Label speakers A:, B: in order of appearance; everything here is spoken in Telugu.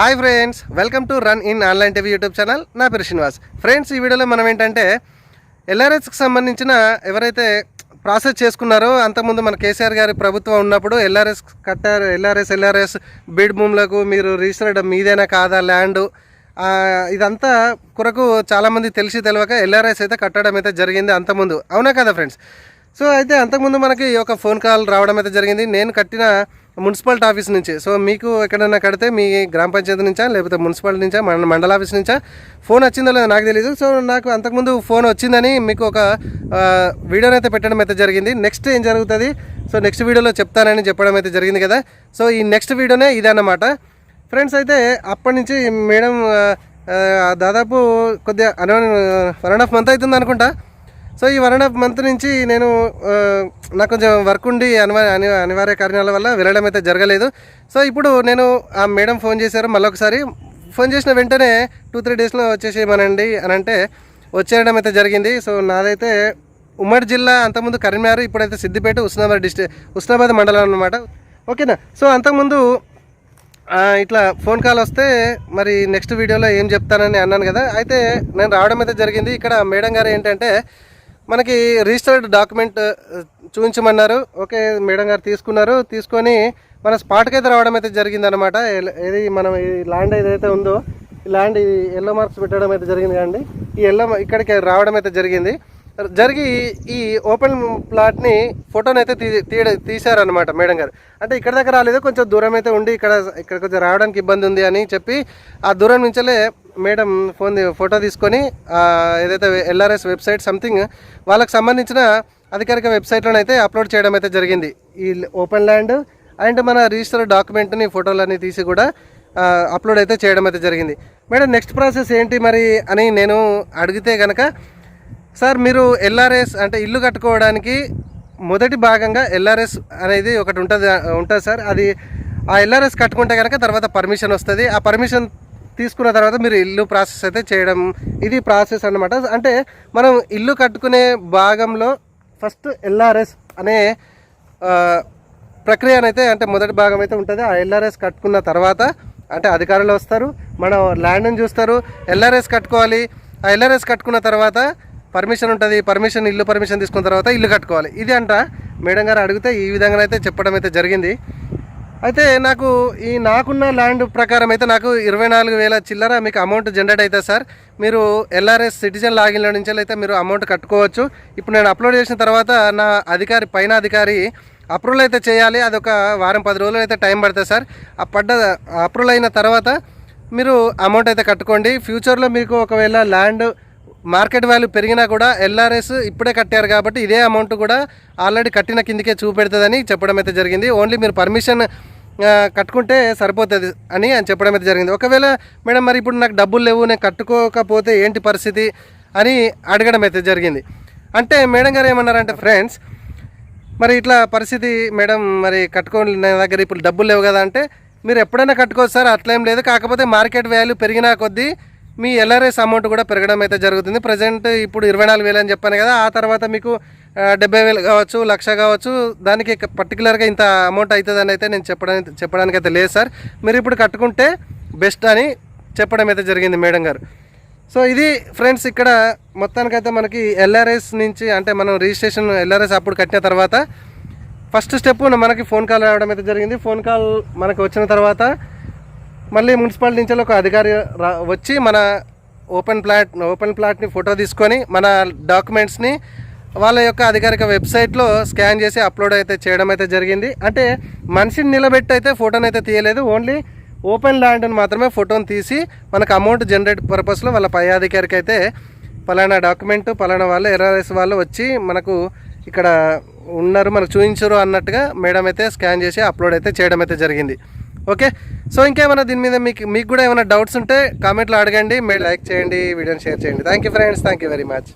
A: Hi friends welcome to run in online TV YouTube channel. నా పేరు శ్రీనివాస్. ఫ్రెండ్స్ ఈ వీడియోలో మనం ఏంటంటే ఎల్ఆర్ఎస్కి సంబంధించిన ఎవరైతే ప్రాసెస్ చేసుకున్నారో అంతకుముందు మన కేసీఆర్ గారి ప్రభుత్వం ఉన్నప్పుడు ఎల్ఆర్ఎస్ కట్టారు ఎల్ఆర్ఎస్ ఎల్ఆర్ఎస్ బీడ్ భూములకు మీరు రిజిస్టర్డ్ మీదేనా కాదా ల్యాండ్ ఇదంతా కొరకు చాలామంది తెలిసి తెలియక ఎల్ఆర్ఎస్ అయితే కట్టడం అయితే జరిగింది అంతకుముందు. అవునా కదా ఫ్రెండ్స్? సో అయితే అంతకుముందు మనకి ఒక ఫోన్ కాల్ రావడం అయితే జరిగింది. నేను కట్టిన మున్సిపాలిటీ ఆఫీస్ నుంచి. సో మీకు ఎక్కడైనా కడితే మీ గ్రామ పంచాయతీ నుంచా లేకపోతే మున్సిపాలిటీ నుంచా మన మండల ఆఫీస్ నుంచా? ఫోన్ వచ్చిందో లేదో నాకు తెలియదు సో నాకు అంతకుముందు ఫోన్ వచ్చిందని మీకు ఒక వీడియోనైతే వీడియోని అయితే పెట్టడం అయితే జరిగింది. నెక్స్ట్ ఏం జరుగుతుంది? సో నెక్స్ట్ వీడియోలో చెప్తానని చెప్పడం అయితే జరిగింది కదా. సో ఈ నెక్స్ట్ వీడియోనే ఇదన్నమాట ఫ్రెండ్స్ అయితే అప్పటి నుంచి మేడం దాదాపు కొద్దిగా అన్ వన్ అండ్ హాఫ్ మంత్ అవుతుంది అనుకుంటా. సో ఈ వన్ అండ్ హాఫ్ మంత్ నుంచి నేను నాకు కొంచెం వర్క్ ఉండి అనివార్య అని అనివార్య కారణాల వల్ల వెళ్ళడం అయితే జరగలేదు. సో ఇప్పుడు నేను ఆ మేడం ఫోన్ చేశారు మళ్ళీ ఒకసారి ఫోన్ చేసిన వెంటనే టూ త్రీ డేస్లో వచ్చేసేయమనండి అని అంటే వచ్చేయడం అయితే జరిగింది. సో నాదైతే ఉమ్మడి జిల్లా అంతకుముందు కరీంనగర్ ఇప్పుడైతే సిద్దిపేట ఉస్నాబాద్ డిస్ట్రిక్ ఉస్నాబాద్ మండలం అనమాట ఓకేనా? సో అంతకుముందు ఇట్లా ఫోన్ కాల్ వస్తే మరి నెక్స్ట్ వీడియోలో ఏం చెప్తానని అన్నాను కదా. అయితే నేను రావడం అయితే జరిగింది. ఇక్కడ మేడం గారు ఏంటంటే మనకి రిజిస్టర్డ్ డాక్యుమెంట్ uh, చూపించమన్నారు. ఓకే మేడం గారు తీసుకున్నారు. తీసుకొని మన స్పాట్కి అయితే రావడం అయితే జరిగిందనమాట ఏది మనం ఈ ల్యాండ్ ఏదైతే ఉందో ఈ ల్యాండ్ ఇది ఎల్లో మార్క్స్ పెట్టడం అయితే జరిగింది కానీ ఈ ఎల్లో ఇక్కడికి రావడం అయితే జరిగింది. జరిగి ఈ ఓపెన్ ప్లాట్ని ఫోటోని అయితే తీ తీయడ తీశారనమాట మేడం గారు. అంటే ఇక్కడ దగ్గర రాలేదు కొంచెం దూరం అయితే ఉండి ఇక్కడ ఇక్కడ కొంచెం రావడానికి ఇబ్బంది ఉంది అని చెప్పి ఆ దూరం నుంచలే మేడం ఫోన్ ఫోటో తీసుకొని ఏదైతే ఎల్ఆర్ఎస్ వెబ్సైట్ సంథింగ్ వాళ్ళకి సంబంధించిన అధికారిక వెబ్సైట్లోనైతే అప్లోడ్ చేయడం అయితే జరిగింది. ఈ ఓపెన్ ల్యాండ్ అండ్ మన రిజిస్టర్ డాక్యుమెంట్ని ఫోటోలన్నీ తీసి కూడా అప్లోడ్ అయితే చేయడం అయితే జరిగింది. మేడం నెక్స్ట్ ప్రాసెస్ ఏంటి మరి అని నేను అడిగితే కనుక సార్ మీరు ఎల్ఆర్ఎస్ అంటే ఇల్లు కట్టుకోవడానికి మొదటి భాగంగా ఎల్ఆర్ఎస్ అనేది ఒకటి ఉంటుంది ఉంటుంది సార్. అది ఆ ఎల్ఆర్ఎస్ కట్టుకుంటే కనుక తర్వాత పర్మిషన్ వస్తుంది. ఆ పర్మిషన్ తీసుకున్న తర్వాత మీరు ఇల్లు ప్రాసెస్ అయితే చేయడం ఇది ప్రాసెస్ అన్నమాట. అంటే మనం ఇల్లు కట్టుకునే భాగంలో ఫస్ట్ ఎల్ఆర్ఎస్ అనే ప్రక్రియనైతే ప్రక్రియ అయితే అంటే మొదటి భాగం అయితే ఉంటుంది. ఆ ఎల్ఆర్ఎస్ కట్టుకున్న తర్వాత అంటే అధికారులు వస్తారు మనం ల్యాండ్ని చూస్తారు. ఎల్ఆర్ఎస్ కట్టుకోవాలి. ఆ ఎల్ఆర్ఎస్ కట్టుకున్న తర్వాత పర్మిషన్ ఉంటుంది. పర్మిషన్ ఇల్లు పర్మిషన్ తీసుకున్న తర్వాత ఇల్లు కట్టుకోవాలి. ఇది అంట మేడం గారు అడిగితే ఈ విధంగా అయితే చెప్పడం అయితే జరిగింది. అయితే నాకు ఈ నాకున్న ల్యాండ్ ప్రకారం అయితే నాకు ఇరవై నాలుగు వేల చిల్లర మీకు అమౌంట్ జనరేట్ అవుతుంది సార్. మీరు ఎల్ఆర్ఎస్ సిటిజన్ లాగిన్లో నుంచి అయితే మీరు అమౌంట్ కట్టుకోవచ్చు. ఇప్పుడు నేను అప్లోడ్ చేసిన తర్వాత నా అధికారి పైన అధికారి అప్రూవల్ అయితే చేయాలి. అది ఒక వారం పది రోజులు అయితే టైం పడుతుంది సార్. ఆ పడ్డ అప్రూవల్ అయిన తర్వాత మీరు అమౌంట్ అయితే కట్టుకోండి. ఫ్యూచర్లో మీకు ఒకవేళ ల్యాండ్ మార్కెట్ వాల్యూ పెరిగినా కూడా ఎల్ఆర్ఎస్ ఇప్పుడే కట్టారు కాబట్టి ఇదే అమౌంట్ కూడా ఆల్రెడీ కట్టిన కిందకే చూపెడుతుందని చెప్పడం అయితే జరిగింది. ఓన్లీ మీరు పర్మిషన్ కట్టుకుంటే సరిపోతుంది అని అని చెప్పడం అయితే జరిగింది. ఒకవేళ మేడం మరి ఇప్పుడు నాకు డబ్బులు లేవు నేను కట్టుకోకపోతే ఏంటి పరిస్థితి అని అడగడం అయితే జరిగింది. అంటే మేడం గారు ఏమన్నారంటే ఫ్రెండ్స్ మరి ఇట్లా పరిస్థితి మేడం మరి కట్టుకోండి నా దగ్గర ఇప్పుడు డబ్బులు లేవు కదా అంటే మీరు ఎప్పుడైనా కట్టుకోవచ్చు సార్ అట్లేం లేదు. కాకపోతే మార్కెట్ వాల్యూ పెరిగినా కొద్దీ మీ ఎల్ఆర్ఎస్ అమౌంట్ కూడా పెరగడం అయితే జరుగుతుంది. ప్రజెంట్ ఇప్పుడు ఇరవై నాలుగు వేలు అని చెప్పాను కదా ఆ తర్వాత మీకు డెబ్బై వేలు కావచ్చు లక్ష కావచ్చు దానికి పర్టికులర్గా ఇంత అమౌంట్ అవుతుందని అయితే నేను చెప్పడానికి చెప్పడానికి అయితే లేదు సార్. మీరు ఇప్పుడు కట్టుకుంటే బెస్ట్ అని చెప్పడం అయితే జరిగింది మేడం గారు. సో ఇది ఫ్రెండ్స్ ఇక్కడ మొత్తానికైతే మనకి ఎల్ఆర్ఎస్ నుంచి అంటే మనం రిజిస్ట్రేషన్ ఎల్ఆర్ఎస్ అప్పుడు కట్టిన తర్వాత ఫస్ట్ స్టెప్ మనకి ఫోన్ కాల్ రావడం అయితే జరిగింది. ఫోన్ కాల్ మనకు వచ్చిన తర్వాత మళ్ళీ మున్సిపాలిటీ నుంచి ఒక అధికారి రా వచ్చి మన ఓపెన్ ప్లాట్ ఓపెన్ ప్లాట్ని ఫోటో తీసుకొని మన డాక్యుమెంట్స్ని వాళ్ళ యొక్క అధికారిక వెబ్సైట్లో స్కాన్ చేసి అప్లోడ్ అయితే చేయడం అయితే జరిగింది. అంటే మనిషిని నిలబెట్టి అయితే ఫోటోని అయితే తీయలేదు. ఓన్లీ ఓపెన్ ల్యాండ్ని మాత్రమే ఫోటోని తీసి మనకు అమౌంట్ జనరేట్ పర్పస్లో వాళ్ళ పై అధికారికి అయితే పలానా డాక్యుమెంట్ పలానా వాళ్ళు ఎర్ఆర్ఎస్ వాళ్ళు వచ్చి మనకు ఇక్కడ ఉన్నారు మనకు చూపించరు అన్నట్టుగా మేడం అయితే స్కాన్ చేసి అప్లోడ్ అయితే చేయడం అయితే జరిగింది. ఓకే? సో ఇంకేమైనా దీని మీద మీకు మీకు కూడా ఏమైనా డౌట్స్ ఉంటే కామెంట్లో అడగండి. మీరు లైక్ చేయండి వీడియోని షేర్ చేయండి. Thank you friends thank you very much